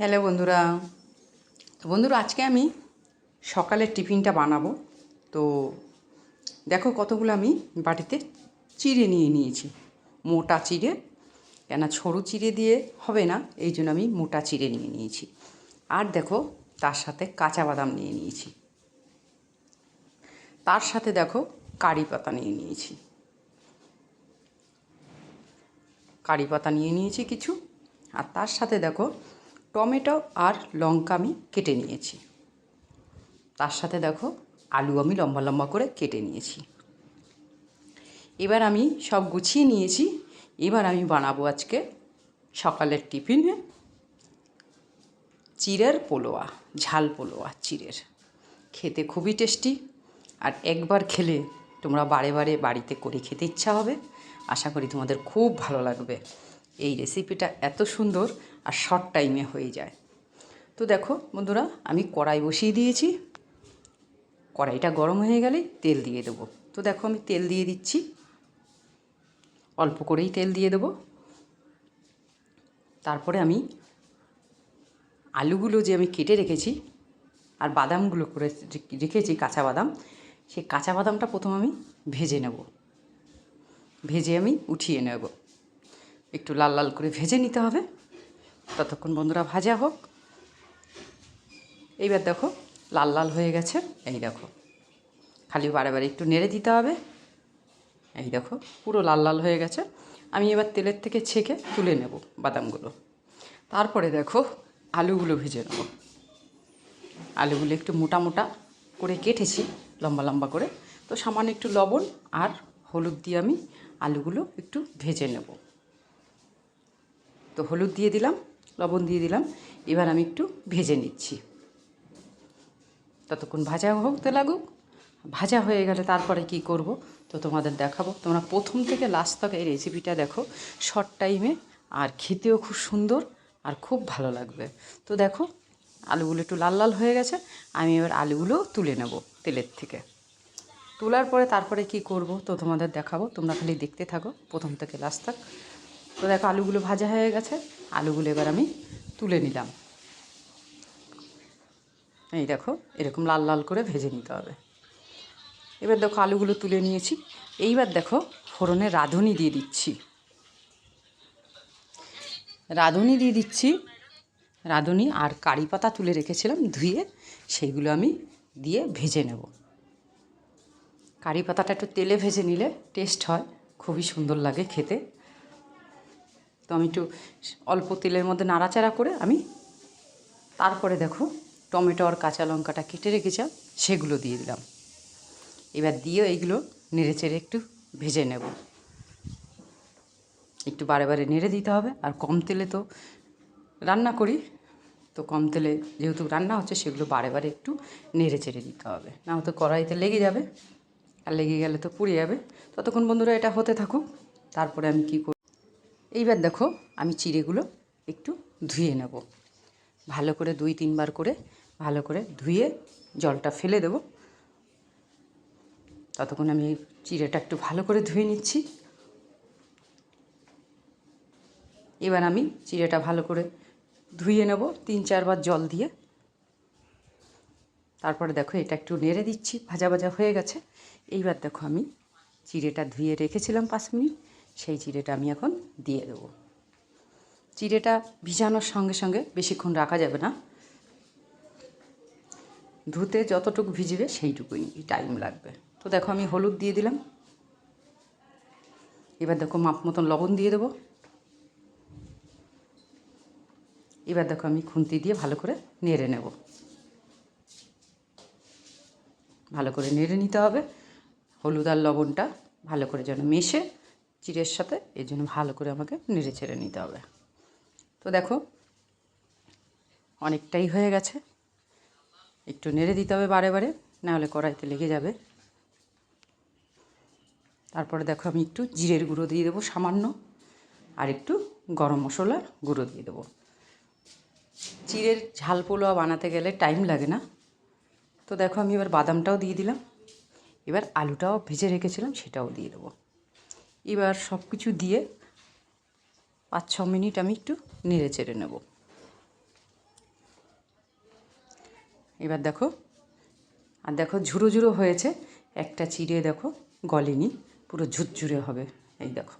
Hello বন্ধুরা। তো বন্ধুরা, আজকে আমি সকালের টিফিনটা বানাবো। তো দেখো কতগুলো আমি বাটিতে চিড়ে নিয়ে নিয়েছি। মোটা চিড়ে কেন সরু চিড়ে দিয়ে হবে না, এই জন্য আমি মোটা চিড়ে নিয়ে নিয়েছি। আর দেখো, তার সাথে কাঁচা বাদাম নিয়ে নিয়েছি। তার সাথে দেখো কারি পাতা নিয়ে নিয়েছি। কারি পাতা নিয়ে নিয়েছি কিছু। আর তার সাথে দেখো টমেটো আর লঙ্কা আমি কেটে নিয়েছি। তার সাথে দেখো আলু আমি লম্বা লম্বা করে কেটে নিয়েছি। এবার আমি সব গুছিয়ে নিয়েছি। এবার আমি বানাবো আজকে সকালের টিফিনে চিড়ের পোলোয়া, ঝাল পোলোয়া চিড়ের। খেতে খুবই টেস্টি আর একবার খেলে তোমরা বারে বারে বাড়িতে করে খেতে ইচ্ছা হবে। আশা করি তোমাদের খুব ভালো লাগবে। এই রেসিপিটা এত সুন্দর আর শর্ট টাইমে হয়ে যায়। তো দেখো বন্ধুরা, আমি কড়াই বসিয়ে দিয়েছি। কড়াইটা গরম হয়ে গেলে তেল দিয়ে দেবো। তো দেখো আমি তেল দিয়ে দিচ্ছি। অল্প করেই তেল দিয়ে দেবো। তারপরে আমি আলুগুলো যে আমি কেটে রেখেছি আর বাদামগুলো করে রেখেছি, কাঁচা বাদাম, সেই কাঁচা বাদামটা প্রথম আমি ভেজে নেব। ভেজে আমি উঠিয়ে নেব। একটু লাল লাল করে ভেজে নিতে হবে। ততক্ষণ বন্ধুরা ভাজা হোক। এইবার দেখো, লাল লাল হয়ে গেছে। এই দেখো, খালি বারে একটু নেড়ে দিতে হবে। এই দেখো, পুরো লাল লাল হয়ে গেছে। আমি এবার তেলের থেকে ছেঁকে তুলে নেব বাদামগুলো। তারপরে দেখো, আলুগুলো ভেজে নেব। আলুগুলো একটু মোটা মোটা করে কেটেছি, লম্বা লম্বা করে। তো সামান্য একটু লবণ আর হলুদ দিয়ে আমি আলুগুলো একটু ভেজে নেব। তো হলুদ দিয়ে দিলাম। লবণ দিয়ে দিলাম। এবার আমি একটু ভেজে নিচ্ছি। ততক্ষণ ভাজা হোক, তো লাগুক। ভাজা হয়ে গেলে তারপরে কি করব, তো তোমাদের দেখাবো। তোমরা প্রথম থেকে লাস্ট তক এই রেসিপিটা দেখো। শর্ট টাইমে আর খেতেও খুব সুন্দর আর খুব ভালো লাগবে। তো দেখো, আলুগুলো একটু লাল লাল হয়ে গেছে। আমি এবার আলুগুলো তুলে নেব তেলের থেকে। তোলার পরে তারপরে কি করব, তো তোমাদের দেখাবো। তোমরা খালি দেখতে থাকো প্রথম থেকে লাস্ট তক। তো দেখো আলুগুলো ভাজা হয়ে গেছে। আলুগুলো এবার আমি তুলে নিলাম। এই দেখো, এরকম লাল লাল করে ভেজে নিতে হবে। এবার দেখো আলুগুলো তুলে নিয়েছি। এইবার দেখো ফোড়নে রাঁধুনি দিয়ে দিচ্ছি। রাঁধুনি দিয়ে দিচ্ছি। রাঁধুনি আর কারি পাতা তুলে রেখেছিলাম ধুয়ে, সেইগুলো আমি দিয়ে ভেজে নেব। কারি পাতাটা একটু তেলে ভেজে নিলে টেস্ট হয়, খুবই সুন্দর লাগে খেতে। তো আমি একটু অল্প তেলের মধ্যে নাড়াচাড়া করে আমি তারপরে দেখো টমেটো আর কাঁচা লঙ্কাটা কেটে রেখেছিলাম, সেগুলো দিয়ে দিলাম। এবার দিয়ে এইগুলো নেড়ে চেড়ে একটু ভেজে নেব। একটু বারে বারে নেড়ে দিতে হবে, আর কম তেলে তো রান্না করি, তো কম তেলে যেহেতু রান্না হচ্ছে সেগুলো বারে বারে একটু নেড়ে চেড়ে দিতে হবে। না হয়তো কড়াইতে লেগে যাবে, আর লেগে গেলে তো পুড়ে যাবে। ততক্ষণ বন্ধুরা এটা হতে থাকুক, তারপরে আমি কী এইবার দেখো আমি চিড়েগুলো একটু ধুয়ে নেব। ভালো করে দুই তিনবার করে ভালো করে ধুয়ে জলটা ফেলে দেব। ততক্ষণ আমি চিড়েটা একটু ভালো করে ধুয়ে নিচ্ছি। এবার আমি চিড়েটা ভালো করে ধুয়ে নেব তিন চারবার জল দিয়ে। তারপরে দেখো এটা একটু নেড়ে দিচ্ছি, ভাজা ভাজা হয়ে গেছে। এইবার দেখো আমি চিড়েটা ধুয়ে রেখেছিলাম পাঁচ মিনিট। সেই চিড়েটা আমি এখন দিয়ে দেবো। চিড়েটা ভিজানোর সঙ্গে সঙ্গে বেশিক্ষণ রাখা যাবে না। ধুতে যতটুকু ভিজবে সেইটুকুই টাইম লাগবে। তো দেখো আমি হলুদ দিয়ে দিলাম। এবার দেখো মাপ মতন লবণ দিয়ে দেবো। এবার দেখো আমি খুন্তি দিয়ে ভালো করে নেড়ে নেব। ভালো করে নেড়ে নিতে হবে। হলুদ আর লবণটা ভালো করে যেন মেশে চিড়ের সাথে এই জন্য ভালো করে আমাকে নেড়ে ছেড়ে নিতে হবে। তো দেখো, অনেকটাই হয়ে গেছে। একটু নেড়ে দিতে হবে বারে বারে, নাহলে কড়াইতে লেগে যাবে। তারপরে দেখো, আমি একটু জিরের গুঁড়ো দিয়ে দেবো সামান্য, আর একটু গরম মশলার গুঁড়ো দিয়ে দেবো। চিড়ের ঝাল পোলোয়া বানাতে গেলে টাইম লাগে না। তো দেখো, আমি এবার বাদামটাও দিয়ে দিলাম। এবার আলুটাও ভেজে রেখেছিলাম, সেটাও দিয়ে দেবো। এবার সব কিছু দিয়ে পাঁচ, ছ মিনিট আমি একটু নেড়ে চেড়ে নেব। এবার দেখো, আর দেখো ঝুরো ঝুরো হয়েছে, একটা চিড়ে দেখো গলেনি, পুরো ঝুরঝুরে হবে, এই দেখো।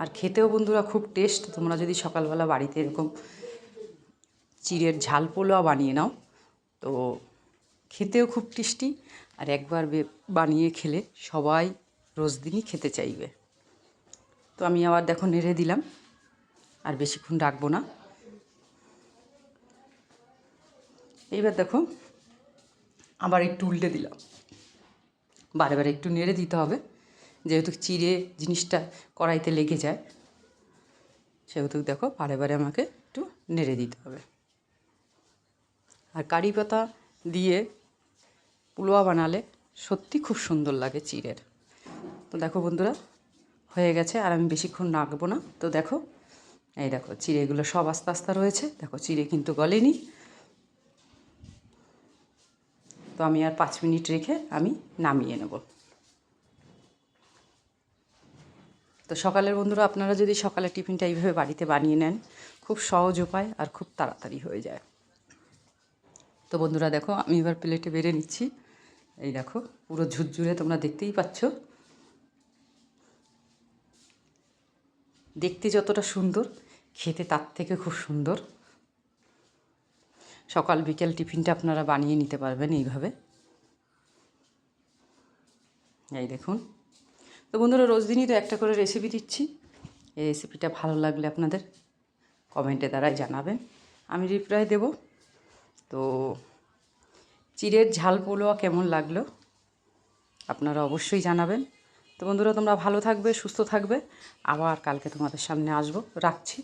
আর খেতেও বন্ধুরা খুব টেস্ট তোমরা যদি সকালবেলা বাড়িতে এরকম চিড়ের ঝাল পোলোয়া বানিয়ে নাও, তো খেতেও খুব টেস্টি আর একবার বানিয়ে খেলে সবাই রোজ দিনই খেতে চাইবে। তো আমি আবার দেখো নেড়ে দিলাম, আর বেশিক্ষণ রাখব না। এইবার দেখো আবার একটু উল্টে দিলাম। বারে বারে একটু নেড়ে দিতে হবে, যেহেতু চিড়ে জিনিসটা কড়াইতে লেগে যায়, সেহেতু দেখো বারে বারে আমাকে একটু নেড়ে দিতে হবে। আর কারি পাতা দিয়ে পুলোয়া বানালে সত্যি খুব সুন্দর লাগে চিড়ের। তো দেখো বন্ধুরা, হয়ে গেছে আর আমি বেশিক্ষণ রাখব না। তো দেখো, এই দেখো চিড়েগুলো সব আস্তে আস্তে রয়েছে। দেখো চিড়ে কিন্তু গলেনি। তো আমি আর পাঁচ মিনিট রেখে আমি নামিয়ে নেব। তো সকালের বন্ধুরা, আপনারা যদি সকালে টিফিনটা এইভাবে বাড়িতে বানিয়ে নেন, খুব সহজ উপায় আর খুব তাড়াতাড়ি হয়ে যায়। তো বন্ধুরা, দেখো আমি এবার প্লেটে বেড়ে নিচ্ছি। এই দেখো, পুরো ঝুরঝুরে তোমরা দেখতেই পাচ্ছ। দেখতে যতটা সুন্দর, খেতে তার থেকে খুব সুন্দর। সকাল, বিকেল টিফিনটা আপনারা বানিয়ে নিতে পারবেন এইভাবে। এই দেখুন। তো বন্ধুরা, রোজ দিনই তো একটা করে রেসিপি দিচ্ছি। এই রেসিপিটা ভালো লাগলে আপনাদের কমেন্টে দ্বারাই জানাবেন। আমি রিপ্লাই দেব। তো চিড়ের ঝাল পোলোয়া কেমন লাগল আপনারা অবশ্যই জানাবেন। তো বন্ধুরা তোমরা ভালো থাকবে সুস্থ থাকবে। আবার কালকে তোমাদের সামনে আসব। রাখছি।